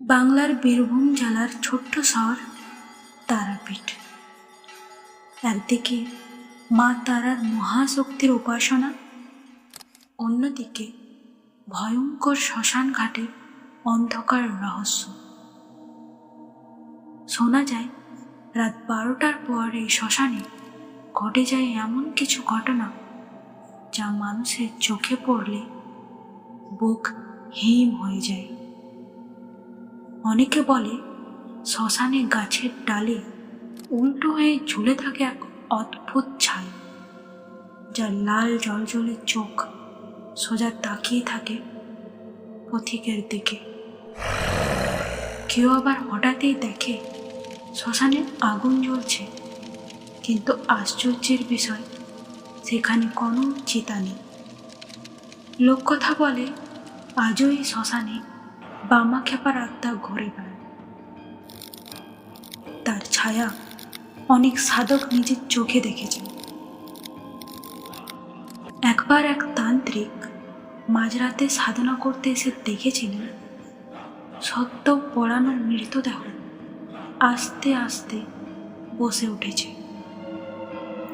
বাংলার বীরভূম জেলার ছোট্ট শহর তারাপীঠ। একদিকে মা তারার মহাশক্তির উপাসনা, অন্যদিকে ভয়ঙ্কর শ্মশান ঘাটে অন্ধকার রহস্য। শোনা যায়, রাত বারোটার পর এই শ্মশানে ঘটে যায় এমন কিছু ঘটনা যা মানুষের চোখে পড়লে বুক হিম হয়ে যায়। অনেকে বলে, শ্মশানে গাছের ডালে উল্টো হয়ে ঝুলে থাকে এক অদ্ভুত ছাই, যার লাল জলজলে চোখ সোজা তাকিয়ে থাকে পথিকের দিকে। কেউ আবার হঠাৎই দেখে শ্মশানে আগুন জ্বলছে, কিন্তু আশ্চর্যের বিষয়, সেখানে কোনো চিতা নেই। লোককথা বলে, আজও এই শ্মশানে বামা খেপার আত্মা ঘুরে বেড়ায়। তার ছায়া অনেক সাধক নিজের চোখে দেখেছেন। একবার এক তান্ত্রিক মাঝরাতে সাধনা করতে এসে দেখেছিলেন, সত্য পড়ানো মৃতদেহ আস্তে আস্তে বসে উঠেছে।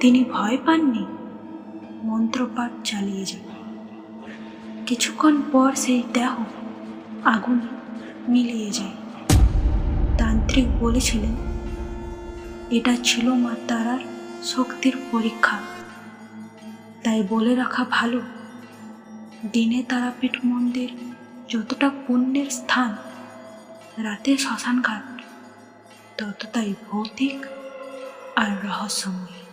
তিনি ভয় পাননি, মন্ত্রপাঠ চালিয়ে যান। কিছুক্ষণ পর সেই দেহ আগুন মিলিয়ে যায়। তান্ত্রিক বলেছিলেন, এটা ছিল মা তারার শক্তির পরীক্ষা। তাই বলে রাখা ভালো, দিনে তারাপীঠ মন্দির যতটা পুণ্যের স্থান, রাতে শ্মশানঘাট, ততটাই ভৌতিক আর রহস্যময়।